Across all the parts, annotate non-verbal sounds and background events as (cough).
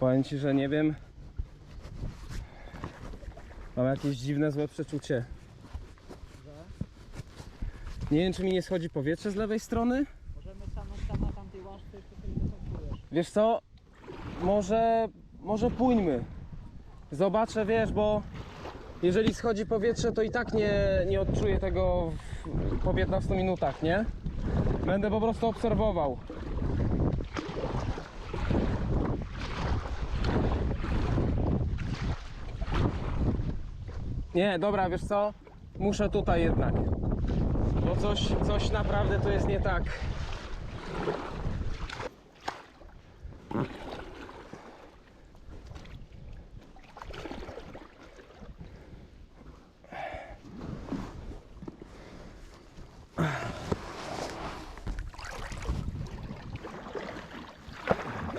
Powiem ci, że nie wiem. Mam jakieś dziwne, złe przeczucie. Nie wiem, czy mi nie schodzi powietrze z lewej strony. Możemy stanąć tam na tamtej łaszce tutaj wykończujesz. Wiesz co? Może, może pójdźmy. Zobaczę, wiesz, bo jeżeli schodzi powietrze, to i tak nie, nie odczuję tego w, po 15 minutach, nie? Będę po prostu obserwował. Nie, dobra, wiesz co? Muszę tutaj jednak. Bo coś, coś naprawdę tu jest nie tak.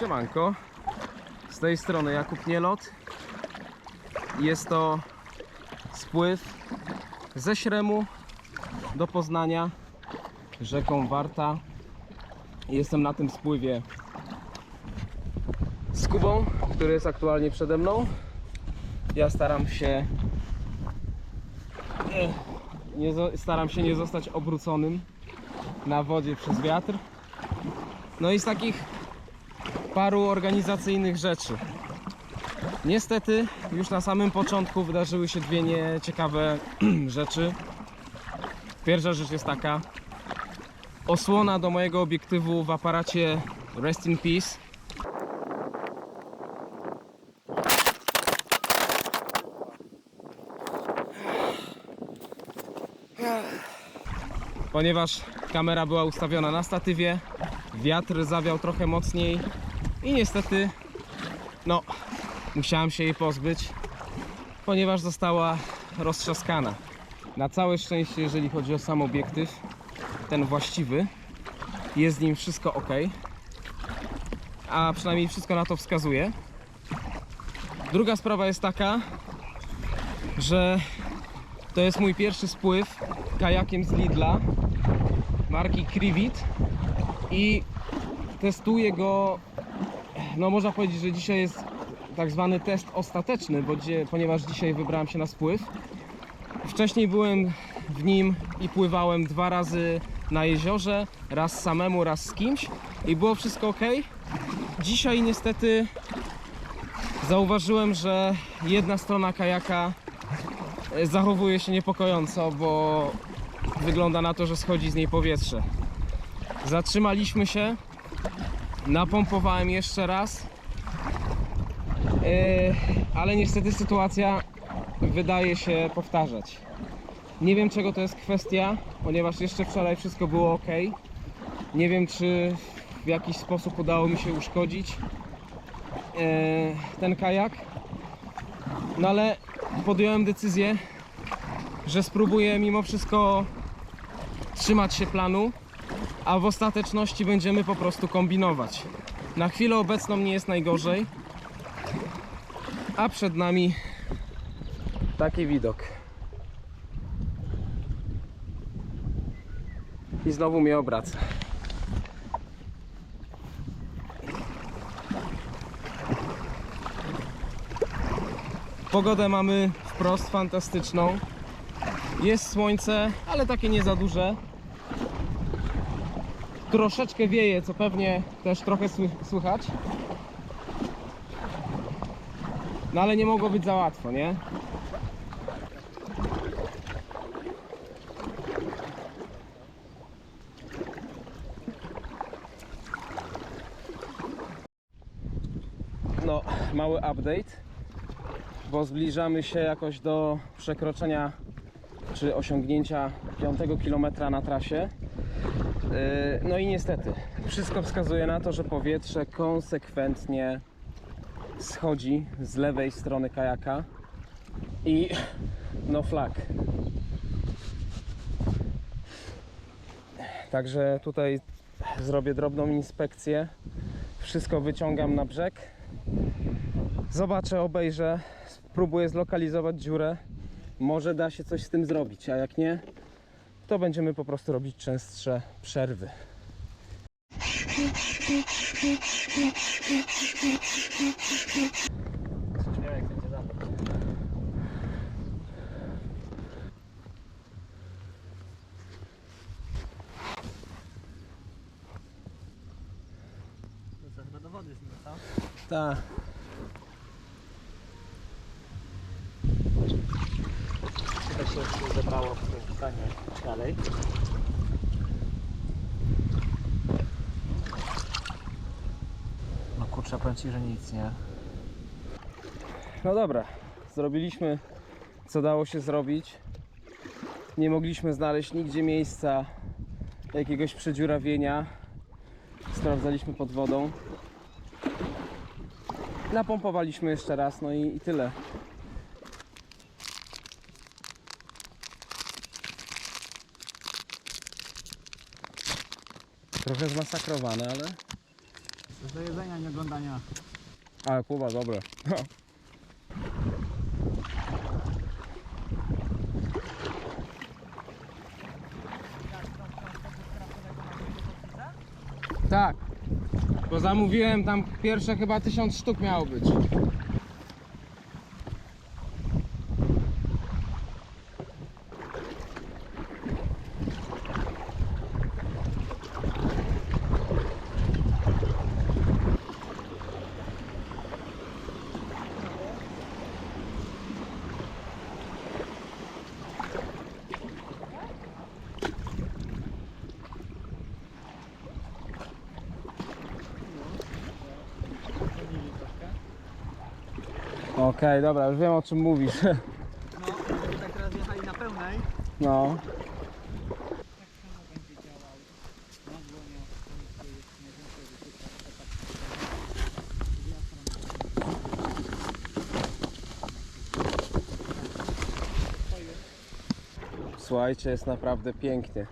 Siemanko. Z tej strony Jakub Nielot. Jest to spływ ze Śremu do Poznania rzeką Warta. Jestem na tym spływie z Kubą, który jest aktualnie przede mną. Ja staram się nie, staram się nie zostać obróconym na wodzie przez wiatr. No i z takich paru organizacyjnych rzeczy. Niestety już na samym początku wydarzyły się dwie nieciekawe (clears throat) rzeczy. Pierwsza rzecz jest taka. Osłona do mojego obiektywu w aparacie Rest in Peace. Ponieważ kamera była ustawiona na statywie, wiatr zawiał trochę mocniej i niestety no musiałem się jej pozbyć ponieważ została roztrzaskana. Na całe szczęście jeżeli chodzi o sam obiektyw ten właściwy jest z nim wszystko ok. A przynajmniej wszystko na to wskazuje. Druga sprawa jest taka że to jest mój pierwszy spływ kajakiem z Lidla marki Krivit i testuję go no można powiedzieć, że dzisiaj jest tak zwany test ostateczny, bo ponieważ dzisiaj wybrałem się na spływ. Wcześniej byłem w nim i pływałem dwa razy na jeziorze, raz samemu, raz z kimś i było wszystko ok. Dzisiaj niestety zauważyłem, że jedna strona kajaka e, zachowuje się niepokojąco, bo wygląda na to, że schodzi z niej powietrze. Zatrzymaliśmy się, napompowałem jeszcze raz, ale niestety sytuacja wydaje się powtarzać. Nie wiem czego to jest kwestia, ponieważ jeszcze wczoraj wszystko było ok. Nie wiem czy w jakiś sposób udało mi się uszkodzić yy, ten kajak. No ale podjąłem decyzję, że spróbuję mimo wszystko trzymać się planu, a w ostateczności będziemy po prostu kombinować. Na chwilę obecną nie jest najgorzej a przed nami taki widok. I znowu mnie obraca. Pogodę mamy wprost fantastyczną. Jest słońce, ale takie nie za duże. Troszeczkę wieje, co pewnie też trochę sły- słychać. No ale nie mogło być za łatwo, nie? No, mały update, bo zbliżamy się jakoś do przekroczenia czy osiągnięcia 5 km na trasie. Yy, No i niestety, wszystko wskazuje na to, że powietrze konsekwentnie schodzi z lewej strony kajaka i no flag. Także tutaj zrobię drobną inspekcję. Wszystko wyciągam na brzeg. Zobaczę, obejrzę, spróbuję zlokalizować dziurę. Może da się coś z tym zrobić, a jak nie, to będziemy po prostu robić częstsze przerwy. Śmiał jak będzie zabrać. To co, chyba do wody z nim, co? Tak. Chyba się już zebrało w stanie dalej. Kurczę, powiem Ci, że nic, nie? No dobra, zrobiliśmy co dało się zrobić. Nie mogliśmy znaleźć nigdzie miejsca jakiegoś przedziurawienia. Sprawdzaliśmy pod wodą. Napompowaliśmy jeszcze raz, no i, i tyle. Trochę zmasakrowane, ale. Do jedzenia, nie oglądania. Ale pływa dobre. Tak. Bo zamówiłem tam pierwsze chyba tysiąc sztuk miało być. Dobra, już wiem o czym mówisz. No, (laughs) tak teraz jechali na pełnej. No. Słuchajcie, jest naprawdę pięknie.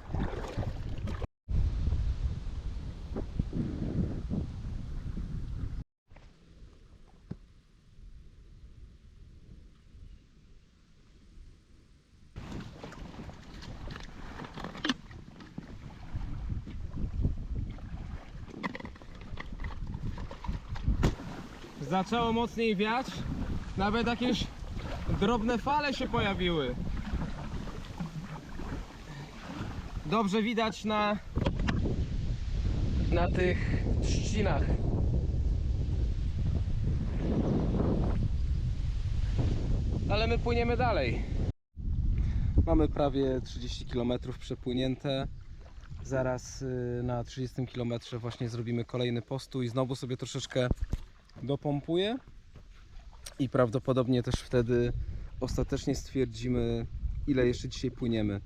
Zaczęło mocniej wiać, nawet jakieś drobne fale się pojawiły. dobrze widać na na tych trzcinach. Ale my płyniemy dalej. Mamy prawie 30 km przepłynięte. Zaraz y, na 30 km właśnie zrobimy kolejny postój. Znowu sobie troszeczkę dopompuję. I prawdopodobnie też wtedy ostatecznie stwierdzimy, ile jeszcze dzisiaj płyniemy.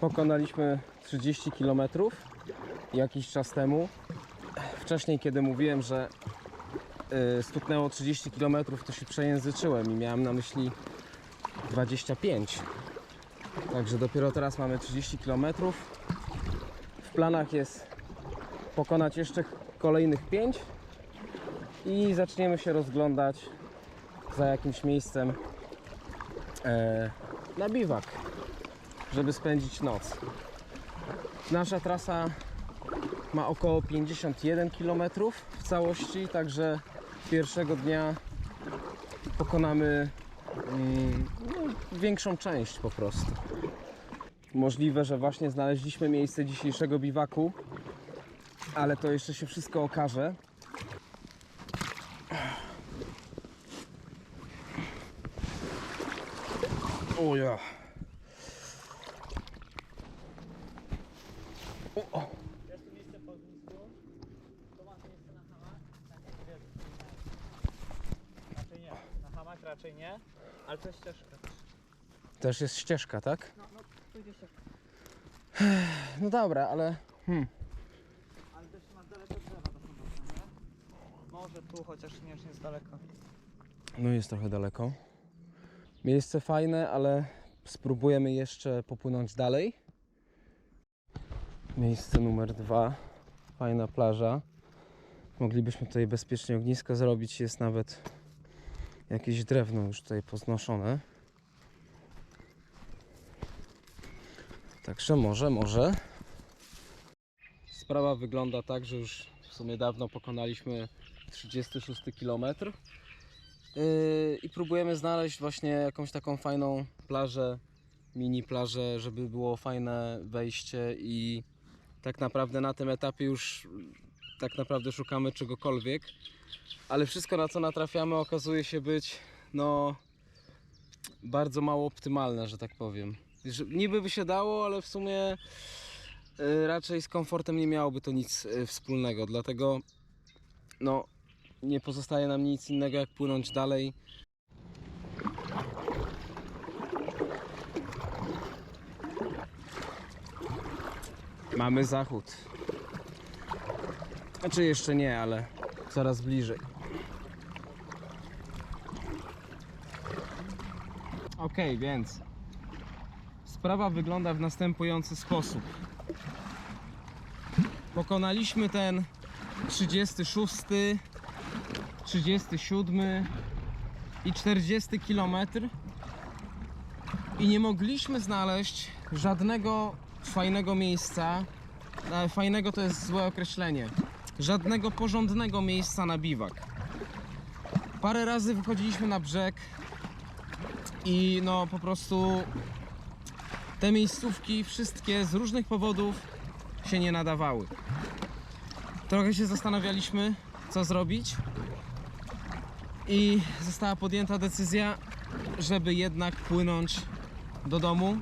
Pokonaliśmy 30 km jakiś czas temu. Wcześniej, kiedy mówiłem, że stuknęło 30 km, to się przejęzyczyłem i miałem na myśli 25. Także dopiero teraz mamy 30 km. W planach jest pokonać jeszcze kolejnych 5 i zaczniemy się rozglądać za jakimś miejscem e, na biwak żeby spędzić noc. Nasza trasa ma około 51 km w całości, także pierwszego dnia pokonamy mm, no, większą część po prostu. Możliwe, że właśnie znaleźliśmy miejsce dzisiejszego biwaku, ale to jeszcze się wszystko okaże. O ja. O, o. Jest tu miejsce po ognisku. To masz miejsce na hamak? Tak, nie wiem. Raczej nie. Na hamak raczej nie. Ale to jest ścieżka. Też jest ścieżka, tak? No, no, ścieżka. (sighs) No dobra, ale hmm, Ale też masz daleko drzewa do nie? Może tu, chociaż nie jest daleko. no jest trochę daleko. Miejsce fajne, ale spróbujemy jeszcze popłynąć dalej. Miejsce numer dwa. Fajna plaża. Moglibyśmy tutaj bezpiecznie ognisko zrobić. Jest nawet jakieś drewno już tutaj poznoszone. Także może, może. Sprawa wygląda tak, że już w sumie dawno pokonaliśmy 36 km. Yy, I próbujemy znaleźć właśnie jakąś taką fajną plażę, mini plażę, żeby było fajne wejście i tak naprawdę na tym etapie już tak naprawdę szukamy czegokolwiek, ale wszystko na co natrafiamy okazuje się być no bardzo mało optymalne, że tak powiem. Niby by się dało, ale w sumie y, raczej z komfortem nie miałoby to nic y, wspólnego, dlatego no nie pozostaje nam nic innego jak płynąć dalej. Mamy zachód. Znaczy jeszcze nie, ale coraz bliżej. Ok, więc sprawa wygląda w następujący sposób. Pokonaliśmy ten 36, 37 i 40 kilometr i nie mogliśmy znaleźć żadnego fajnego miejsca. e, Fajnego to jest złe określenie. Żadnego porządnego miejsca na biwak. Parę razy wychodziliśmy na brzeg i no po prostu te miejscówki wszystkie z różnych powodów się nie nadawały. Trochę się zastanawialiśmy, co zrobić i została podjęta decyzja, żeby jednak płynąć do domu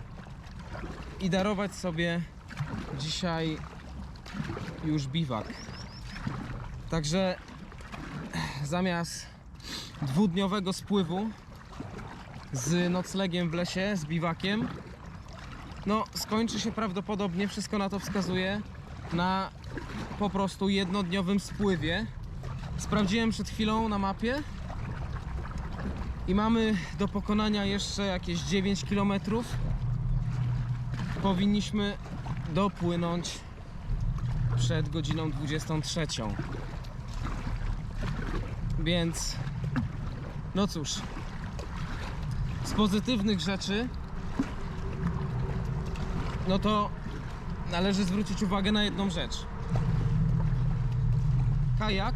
i darować sobie dzisiaj już biwak. Także zamiast dwudniowego spływu z noclegiem w lesie, z biwakiem, no skończy się prawdopodobnie, wszystko na to wskazuje, na po prostu jednodniowym spływie. Sprawdziłem przed chwilą na mapie i mamy do pokonania jeszcze jakieś 9 km. Powinniśmy dopłynąć przed godziną 23. Więc no cóż, z pozytywnych rzeczy no to należy zwrócić uwagę na jedną rzecz. Kajak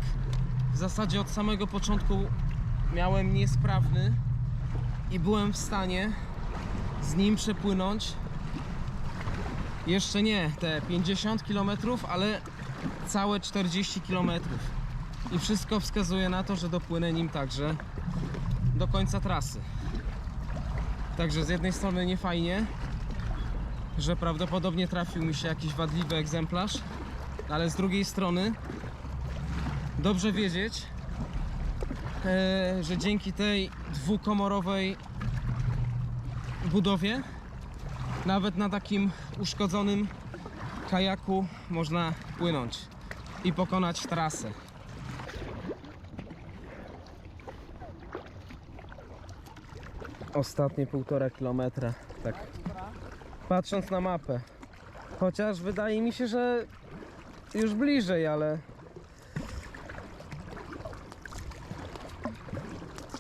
w zasadzie od samego początku miałem niesprawny i byłem w stanie z nim przepłynąć jeszcze nie te 50 km, ale całe 40 km. I wszystko wskazuje na to, że dopłynę nim także do końca trasy. Także z jednej strony nie fajnie, że prawdopodobnie trafił mi się jakiś wadliwy egzemplarz, ale z drugiej strony dobrze wiedzieć, e, że dzięki tej dwukomorowej budowie nawet na takim uszkodzonym kajaku można płynąć i pokonać trasę. Ostatnie półtora kilometra, tak patrząc na mapę. Chociaż wydaje mi się, że już bliżej, ale